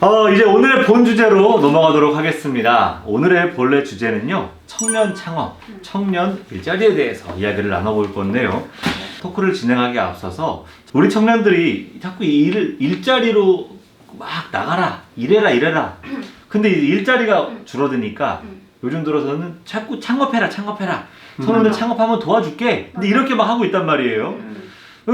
어, 이제 오늘의 본 주제로 넘어가도록 하겠습니다. 오늘의 본래 주제는요, 청년 창업, 청년 일자리에 대해서 이야기를 나눠볼 건데요. 토크를 진행하기 앞서서 우리 청년들이 자꾸 이 일을 일자리로 막 나가라, 일해라, 일해라. 근데 이 일자리가 줄어드니까 요즘 들어서는 자꾸 창업해라, 창업해라. 청년들 창업하면 도와줄게. 근데 이렇게 막 하고 있단 말이에요.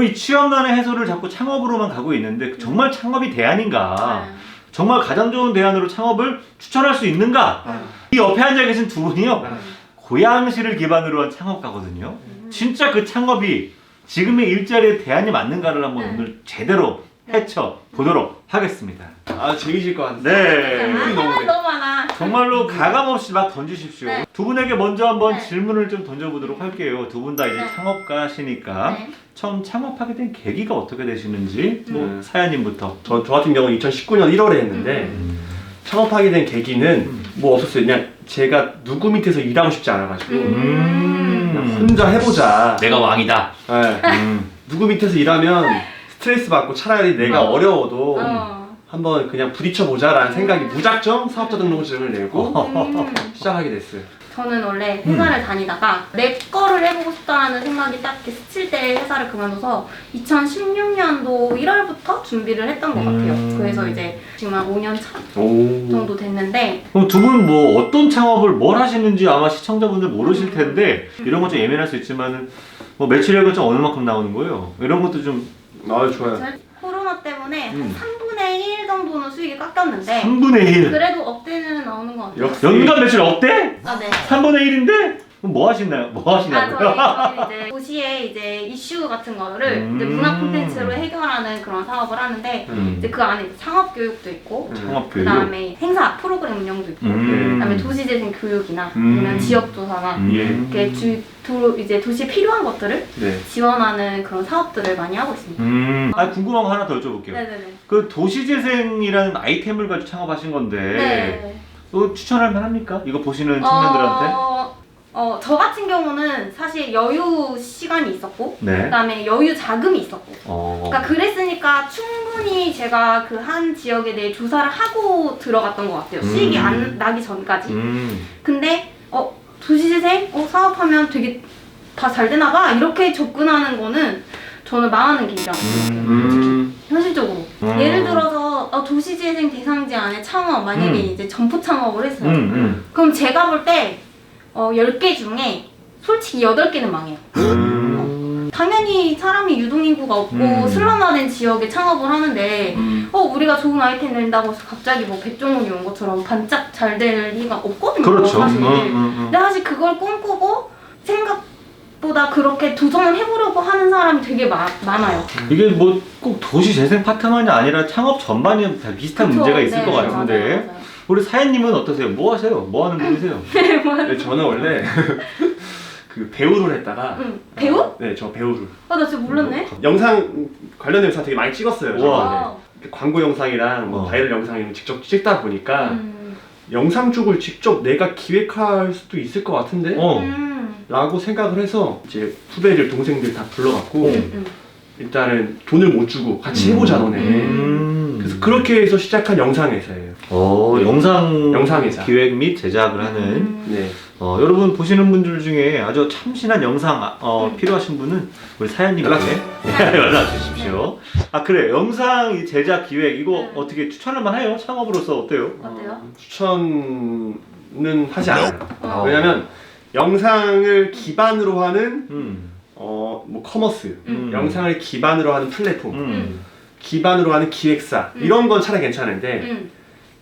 이 취업난의 해소를 자꾸 창업으로만 가고 있는데 정말 창업이 대안인가? 네. 정말 가장 좋은 대안으로 창업을 추천할 수 있는가? 이 옆에 앉아 계신 두 분이요. 고양시를 기반으로 한 창업가거든요. 진짜 그 창업이 지금의 일자리의 대안이 맞는가를 한번 네. 오늘 제대로 헤쳐 보도록 하겠습니다. 아 재미질 것 같은데. 네. 너무 돼. 너무 많아. 정말로 가감 없이 막 던지십시오. 네. 두 분에게 먼저 한번 네. 질문을 좀 던져보도록 할게요. 두 분 다 이제 네. 창업가시니까 네. 처음 창업하게 된 계기가 어떻게 되시는지 뭐 음. 사연님부터. 저, 저 같은 경우는 2019년 1월에 했는데 음. 창업하게 된 계기는 뭐 없었어요. 그냥 제가 누구 밑에서 일하고 싶지 않아가지고 그냥 음. 혼자 해보자. 내가 왕이다. 네. 음. 누구 밑에서 일하면 스트레스 받고 차라리 내가 어. 어. 려워도 어. 한번 그냥 부딪혀 보자라는 생각이 무작정 사업자 등록증을 내고 음. 시작하게 됐어요. 저는 원래 회사를 다니다가 내 거를 해보고 싶다라는 생각이 딱 이렇게 스칠 때 회사를 그만둬서 2016년도 1월부터 준비를 했던 것 같아요. 음. 그래서 이제 지금 한 5년 차 오. 정도 됐는데 그럼 두 분 뭐 어떤 창업을 뭘 하시는지 아마 시청자분들 모르실 텐데 이런 건 좀 예민할 수 있지만은 뭐 매출액은 좀 어느 만큼 나오는 거예요? 이런 것도 좀 아 좋아요. 저 코로나 때문에 음. 한 3분의 1 정도는 수익이 깎였는데 3분의 1. 그래도 억대는 나오는 것 같아요. 역시 연간 매출 억대? 아, 네. 3분의 1인데? 그럼 뭐 하시나요? 뭐 아, 하시냐고요? 저희, 저희 이제 도시의 이제 이슈 같은 거를 음. 이제 문화 콘텐츠로 해결하는 그런 사업을 하는데 음. 이제 그 안에 이제 창업 교육도 있고 창업 그 교육. 다음에 행사 프로그램 운영도 있고 음. 그다음에 도시 재생 교육이나 음. 아니면 지역 조사나 음. 이렇게 주, 도, 이제 도시에 필요한 것들을 네. 지원하는 그런 사업들을 많이 하고 있습니다. 음. 아 궁금한 거 하나 더 여쭤볼게요. 네네네. 그 도시재생이라는 아이템을 가지고 창업하신 건데 네. 이거 추천할 만합니까? 이거 보시는 청년들한테? 어, 어, 저 같은 경우는 사실 여유 시간이 있었고 네. 그다음에 여유 자금이 있었고 어. 그러니까 그랬으니까 충분히 제가 그 한 지역에 대해 조사를 하고 들어갔던 것 같아요. 수익이 음. 안 나기 전까지. 음. 근데 어 도시재생 어 사업하면 되게 다 잘 되나 봐 이렇게 접근하는 거는 저는 망하는 길이라고 생각해요. 음. 현실적으로. 음. 예를 들어서 어, 도시재생 대상지 안에 창업 만약에 음. 이제 점포 창업을 했어요. 음. 음. 그럼 제가 볼때 어, 10개 중에 솔직히 8개는 망해요. 음. 당연히 사람이 유동인구가 없고 음. 슬럼화된 지역에 창업을 하는데 음. 어 우리가 좋은 아이템 낸다고 해서 갑자기 뭐 백종원이 온 것처럼 반짝 잘 될 리가 없거든요 그렇죠. 사실 음, 음, 음. 근데 사실 그걸 꿈꾸고 생각보다 그렇게 도전을 해보려고 하는 사람이 되게 마, 많아요 이게 뭐 꼭 도시 재생 파트만이 아니라 창업 전반이 다 비슷한 그쵸? 문제가 있을 네, 것 네, 같은데 맞아요, 맞아요. 우리 사연님은 어떠세요? 뭐 하세요? 뭐 하는 분이세요? 네, 저는 원래 그 배우를 했다가 응. 배우? 네, 저 배우를 아 나 진짜 몰랐네 영상 관련 영상 되게 많이 찍었어요. 와. 네. 광고 영상이랑 뭐 어. 바이럴 영상을 직접 찍다 보니까 음. 영상 쪽을 직접 내가 기획할 수도 있을 것 같은데 어. 음. 라고 생각을 해서 이제 후배들 동생들 다 불러갖고 음. 음. 일단은 돈을 못 주고 같이 해보자 너네 음. 그래서 그렇게 해서 시작한 영상 회사예요 어, 영상 영상 회사. 기획 및 제작을 하는 음. 네 어, 여러분 보시는 분들 중에 아주 참신한 영상 어, 음. 필요하신 분은 우리 사연님께 연락. 네, 주십시오. 아 그래 영상 이 제작 기획 이거 네. 어떻게 추천할 만해요? 창업으로서 어때요? 어때요? 추천은 하지 않아요 어. 왜냐면 영상을 기반으로 하는 음, 어, 뭐 커머스 음. 영상을 기반으로 하는 플랫폼 음. 기반으로 하는 기획사 음. 이런 건 차라리 괜찮은데 음.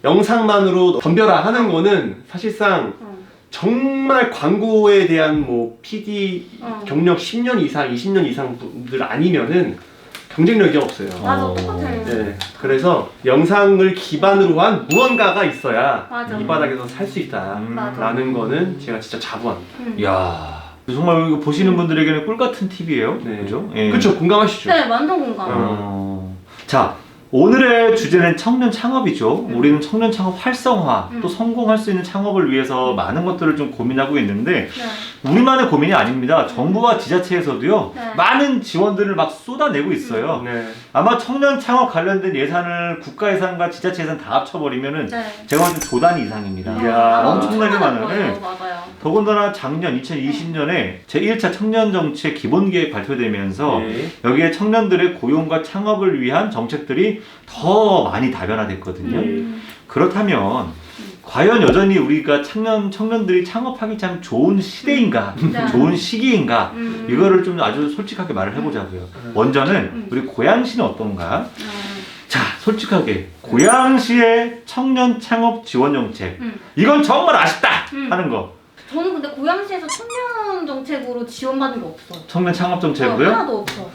영상만으로 덤벼라 하는 거는 사실상 어. 정말 광고에 대한 뭐 PD 어. 경력 10년 이상, 20년 이상 분들 아니면은 경쟁력이 없어요. 맞아 어. 똑같아요 네, 그래서 영상을 기반으로 한 무언가가 있어야 맞아. 이 바닥에서 살 수 있다라는 음. 맞아. 거는 제가 진짜 자부합니다. 음. 이야 정말 이거 보시는 분들에게는 꿀 같은 팁이에요. 네. 그죠? 예. 그렇죠, 공감하시죠? 네 완전 공감 어. 자 오늘의 주제는 청년 창업이죠. 음. 우리는 청년 창업 활성화, 음. 또 성공할 수 있는 창업을 위해서 많은 것들을 좀 고민하고 있는데 네. 우리만의 고민이 아닙니다. 정부와 지자체에서도요 네. 많은 지원들을 막 쏟아내고 있어요. 네. 아마 청년 창업 관련된 예산을 국가 예산과 지자체 예산 다 합쳐버리면은 네. 제가 봤을 때 조단 이상입니다. 이야, 엄청나게 많아요. 네. 맞아요. 더군다나 작년 2020년에 제1차 청년 정책 기본 계획 발표되면서 네. 여기에 청년들의 고용과 창업을 위한 정책들이 더 많이 다변화됐거든요. 음. 그렇다면 과연 여전히 우리가 청년 청년들이 창업하기 참 좋은 시대인가, 네. 좋은 시기인가 음. 이거를 좀 아주 솔직하게 말을 해보자고요. 먼저는 음. 우리 고양시는 어떤가? 음. 자, 솔직하게 고양시의 청년 창업 지원 정책 음. 이건 정말 아쉽다 음. 하는 거. 저는 근데 고양시에서 청년 정책으로 지원받은 게 없어. 청년 창업 어, 정책으로요? 하나도 없어.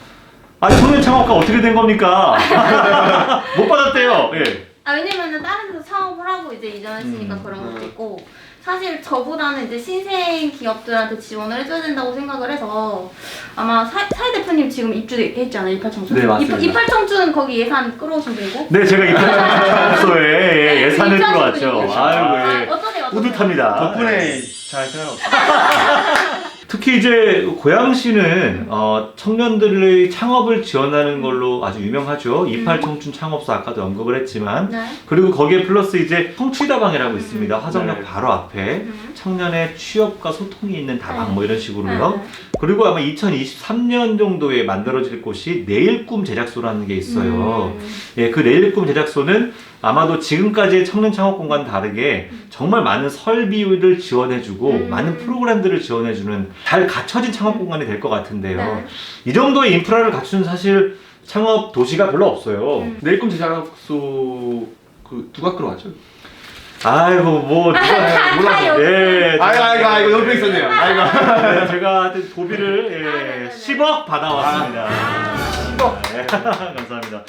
아, 청년 창업가 어떻게 된 겁니까? 못 받았대요. 예. 아 왜냐면은 다른 데서 창업을 하고 이제 이전했으니까 음. 그런 것도 있고 사실 저보다는 이제 신생 기업들한테 지원을 해줘야 된다고 생각을 해서 아마 사, 사회 대표님 지금 입주했잖아요 이팔청춘 네, 맞습니다. 이, 이팔청춘 거기 예산 끌어오신 분이고 네, 제가 입학소에 예산을 입주하신 끌어왔죠. 분이고. 아유, 아, 예. 어떠세요? 어떠세요? 뿌듯합니다. 덕분에 잘 생각없어요. 특히 이제 고양시는 어, 청년들의 창업을 지원하는 걸로 아주 유명하죠. 이팔 청춘 창업소 아까도 언급을 했지만 네. 그리고 거기에 플러스 이제 청취다방이라고 있습니다. 화정역 네. 바로 앞에 음. 청년의 취업과 소통이 있는 다방 네. 뭐 이런 식으로요. 네. 그리고 아마 2023년 정도에 만들어질 곳이 내일 꿈 제작소라는 게 있어요. 음. 예, 그 내일 꿈 제작소는 아마도 지금까지의 청년 창업 공간 다르게 정말 많은 설비를 지원해주고 음. 많은 프로그램들을 지원해주는 잘 갖춰진 창업 공간이 될 것 같은데요. 네. 이 정도의 인프라를 갖춘 사실 창업 도시가 별로 없어요. 음. 내일꿈 제작소 그 누가 끌어왔죠? 아이고 뭐 누가 다 몰라서 예, 아이고 아이고 아이고 옆에 있었네요. 아이고. 네, 제가 하여튼 도비를 아. 예, 10억 받아왔습니다. 아. 네, 감사합니다.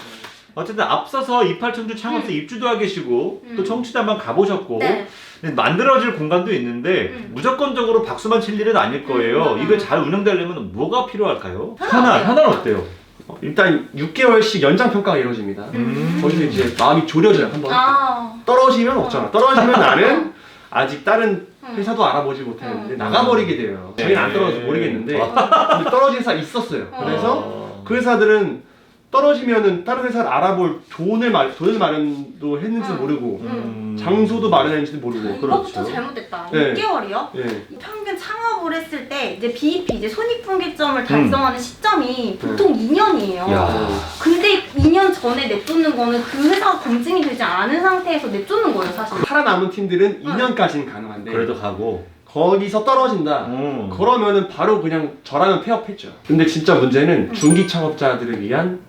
어쨌든 앞서서 이팔청주 창업소 입주도 하고 계시고 음. 또 청취도 한번 가보셨고 네. 근데 만들어질 공간도 있는데 음. 무조건적으로 박수만 칠 일은 아닐 거예요. 음. 이거 잘 운영되려면 뭐가 필요할까요? 현안 현안, 어때요? 어, 일단 6개월씩 연장 평가가 이루어집니다. 음. 거기서 이제 마음이 졸여져요 한번. 아. 떨어지면 없잖아. 떨어지면 나는 아직 다른 음. 회사도 알아보지 못했는데 음. 나가버리게 돼요. 네. 저희는 안 떨어져서 모르겠는데 근데 떨어진 회사 있었어요. 어. 그래서 그 회사들은 떨어지면은 다른 회사를 알아볼 돈을 마, 돈을 마련도 했는지도 음. 모르고 음. 장소도 마련했는지도 모르고 이것부터 그렇죠. 잘못됐다. 네. 6개월이요? 예. 평균 창업을 했을 때 이제 BEP 이제 음. 손익분기점을 달성하는 시점이 보통 2년이에요. 야. 근데 2년 전에 내쫓는 거는 그 회사가 검증이 되지 않은 상태에서 내쫓는 거예요, 사실. 살아남은 팀들은 2년까지는 가능한데 그래도 가고. 거기서 떨어진다. 음. 그러면은 바로 그냥 저라면 폐업했죠. 근데 진짜 문제는 중기 창업자들을 위한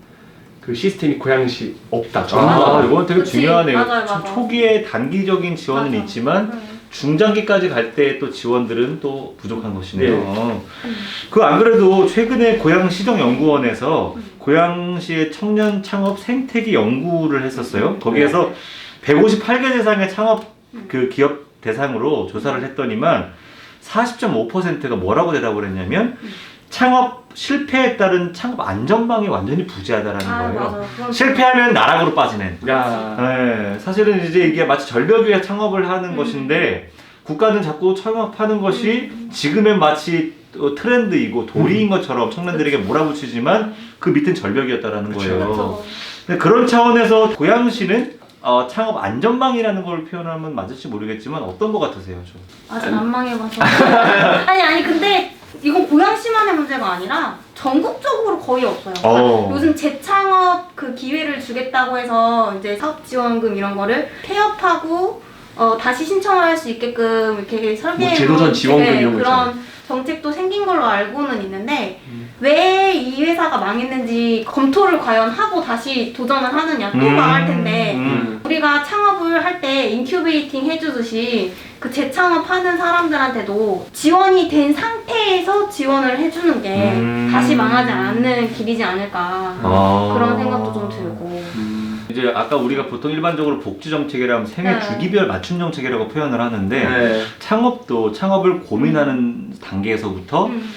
그 시스템이 고양시 없다. 전부 아, 다. 이건 되게 그치. 중요하네요. 맞아요, 초- 맞아요. 초기에 단기적인 지원은 맞아. 있지만 음. 중장기까지 갈 때 또 지원들은 또 부족한 것이네요. 네. 그안 그래도 최근에 고양시정연구원에서 음. 고양시의 청년 창업 생태계 연구를 했었어요. 네. 거기에서 158개 대상의 창업 음. 그 기업 대상으로 조사를 했더니만 40.5%가 뭐라고 대답을 했냐면 음. 창업 실패에 따른 창업 안전망이 완전히 부재하다라는 아, 거예요. 맞아. 실패하면 나락으로 빠지는. 야. 네, 사실은 이제 이게 마치 절벽 위에 창업을 하는 음. 것인데 국가는 자꾸 창업하는 것이 음. 지금은 마치 어, 트렌드이고 도리인 것처럼 청년들에게 몰아붙이지만 그 밑은 절벽이었다라는 그쵸. 거예요. 그렇죠. 근데 그런 차원에서 고양시는 어, 창업 안전망이라는 걸 표현하면 맞을지 모르겠지만 어떤 것 같으세요? 좀? 아직 안 망해봐서. 아니, 아니, 근데 아니라 전국적으로 거의 없어요. 어. 요즘 재창업 그 기회를 주겠다고 해서 이제 사업 지원금 이런 거를 폐업하고 어, 다시 신청을 할 수 있게끔 이렇게 설계해 뭐 제도전 지원금 이런 거 그런 정책도 생긴 걸로 알고는 있는데 음. 왜 이 회사가 망했는지 검토를 과연 하고 다시 도전을 하느냐 또 음, 망할 텐데 음. 우리가 창업을 할 때 인큐베이팅 해주듯이 그 재창업하는 사람들한테도 지원이 된 상태에서 지원을 해주는 게 음. 다시 망하지 않는 길이지 않을까 아. 그런 생각도 좀 들고 음. 이제 아까 우리가 보통 일반적으로 복지 정책이라면 생애 네. 주기별 맞춤 정책이라고 표현을 하는데 네. 창업도 창업을 고민하는 단계에서부터 음.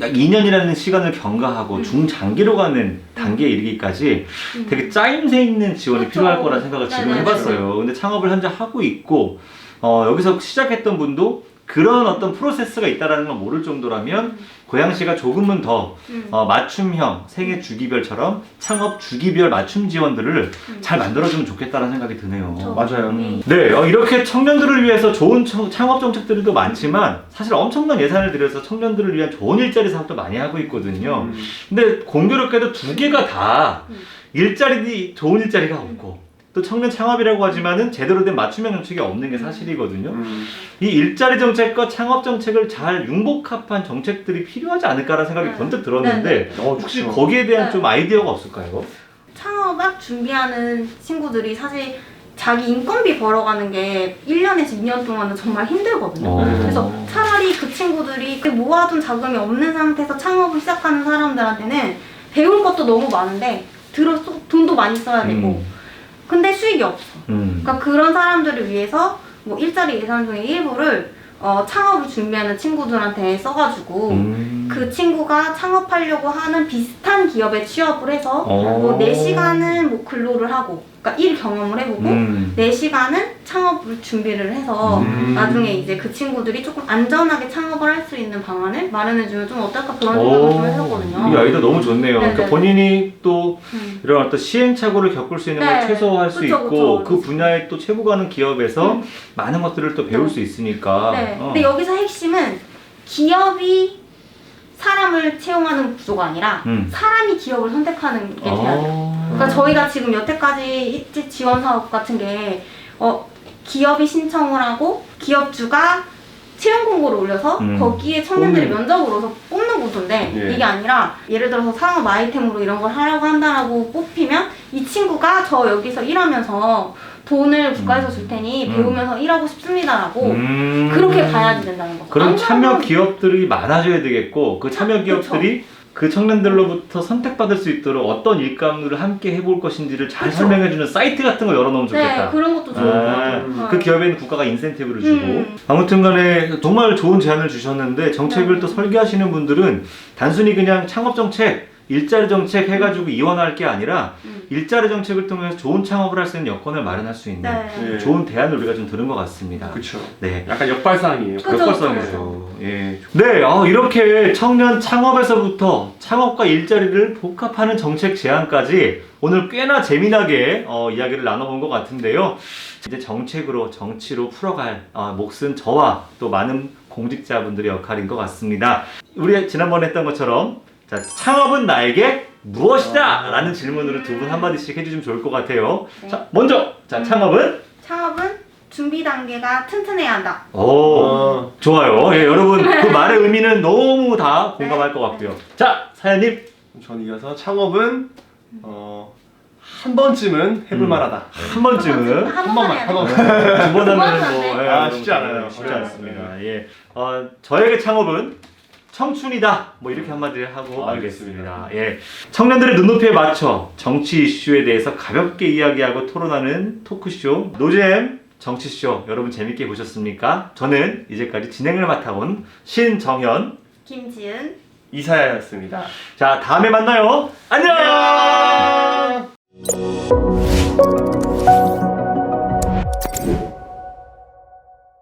약 2년이라는 시간을 경과하고 음. 중장기로 가는 단계에 이르기까지 음. 되게 짜임새 있는 지원이 그렇죠. 필요할 거라 생각을 지금 네네네. 해봤어요. 근데 창업을 현재 하고 있고 어, 여기서 시작했던 분도 그런 어떤 프로세스가 있다라는 걸 모를 정도라면 음. 고양시가 조금은 더 음. 어, 맞춤형 생애 주기별처럼 창업 주기별 맞춤 지원들을 음. 잘 만들어주면 좋겠다는 생각이 드네요. 그렇죠. 맞아요. 음. 네, 어, 이렇게 청년들을 위해서 좋은 청- 창업 정책들도 많지만 사실 엄청난 예산을 들여서 청년들을 위한 좋은 일자리 사업도 많이 하고 있거든요. 음. 근데 공교롭게도 두 개가 다 음. 일자리 좋은 일자리가 없고 또 청년 창업이라고 하지만은 제대로 된 맞춤형 정책이 없는 게 사실이거든요. 음. 이 일자리 정책과 창업 정책을 잘 융복합한 정책들이 필요하지 않을까라는 생각이 네. 번뜩 들었는데 어, 혹시 좋죠. 거기에 대한 네. 좀 아이디어가 없을까요? 창업학 준비하는 친구들이 사실 자기 인건비 벌어가는 게 1년에서 2년 동안은 정말 힘들거든요. 어. 그래서 차라리 그 친구들이 그 모아둔 자금이 없는 상태에서 창업을 시작하는 사람들한테는 배울 것도 너무 많은데 들어 쏘- 돈도 많이 써야 되고 음. 근데 수익이 없어. 음. 그러니까 그런 사람들을 위해서 뭐 일자리 예산 중에 일부를 어, 창업을 준비하는 친구들한테 써가지고 음. 그 친구가 창업하려고 하는 비슷한 기업에 취업을 해서 어. 뭐 4시간은 뭐 근로를 하고 그러니까 일 경험을 해보고 음. 4시간은 창업을 준비를 해서 음. 나중에 이제 그 친구들이 조금 안전하게 창업을 할 수 있는 방안을 마련해주면 좀 어떨까 그런 생각을 좀 했었거든요. 이 아이디어 너무 좋네요. 그러니까 네네. 본인이 또 음. 이런 어떤 시행착오를 겪을 수 있는 네. 걸 최소화할 수 그쵸, 있고 그쵸. 그 분야에 또 최고 가는 기업에서 음. 많은 것들을 또 배울 네. 수 있으니까. 네. 어. 근데 여기서 핵심은 기업이 사람을 채용하는 구조가 아니라 음. 사람이 기업을 선택하는 게 돼야 돼요. 어. 그러니까 저희가 지금 여태까지 입지 지원 사업 같은 게 어, 기업이 신청을 하고 기업주가 채용 공고를 올려서 음. 거기에 청년들이 뽑는. 면접을 오서 뽑는 구조인데 예. 이게 아니라 예를 들어서 상업 아이템으로 이런 걸 하려고 한다라고 뽑히면 이 친구가 저 여기서 일하면서 돈을 국가에서 줄 테니 음. 배우면서 일하고 싶습니다라고 음. 그렇게 가야 된다는 거죠. 그럼 안 참여 그러면 기업들이 많아져야 되겠고 그 참여. 기업들이 그 청년들로부터 선택받을 수 있도록 어떤 일감을 함께 해볼 것인지를 잘 그쵸. 설명해주는 사이트 같은 거 열어놓으면 좋겠다. 네, 그런 것도 좋을 것 아, 같아요. 그 기업에는 국가가 인센티브를 주고 음. 아무튼간에 정말 좋은 제안을 주셨는데 정책을 네. 또 설계하시는 분들은 단순히 그냥 창업 정책, 일자리 정책 해가지고 이원할 게 아니라 음. 일자리 정책을 통해서 좋은 창업을 할 수 있는 여건을 마련할 수 있는 네. 네. 좋은 대안을 우리가 좀 들은 것 같습니다. 그렇죠. 네. 약간 역발상이에요. 역발상이죠. 예. 네, 어, 이렇게 청년 창업에서부터 창업과 일자리를 복합하는 정책 제안까지 오늘 꽤나 재미나게 어, 이야기를 나눠본 것 같은데요. 이제 정책으로 정치로 풀어갈 어, 몫은 저와 또 많은 공직자분들의 역할인 것 같습니다. 우리 지난번에 했던 것처럼 자, 창업은 나에게 무엇이다? 라는 질문으로 두 분 한마디씩 해주시면 좋을 것 같아요. 네. 자, 먼저, 자, 음. 창업은? 창업은 준비 단계가 튼튼해야 한다. 오, 어, 좋아요. 예, 여러분 그 말의 의미는 너무 다 공감할 것 같고요. 자, 사연님 전 이어서 창업은 어, 한 번쯤은 해볼 음. 만하다. 한 번쯤은 한한 번만 해야 한 돼. 번만. 두 번 하면 뭐 돼. 예, 아, 쉽지 않아요. 쉽지 네, 않습니다. 예, 어, 저에게 창업은 청춘이다. 뭐 이렇게 한마디를 하고 아, 말겠습니다. 예, 청년들의 눈높이에 맞춰 정치 이슈에 대해서 가볍게 이야기하고 토론하는 토크쇼 노잼 정치쇼 여러분 재밌게 보셨습니까? 저는 이제까지 진행을 맡아온 신정현. 김지은 이사야였습니다. 자, 다음에 만나요. 안녕!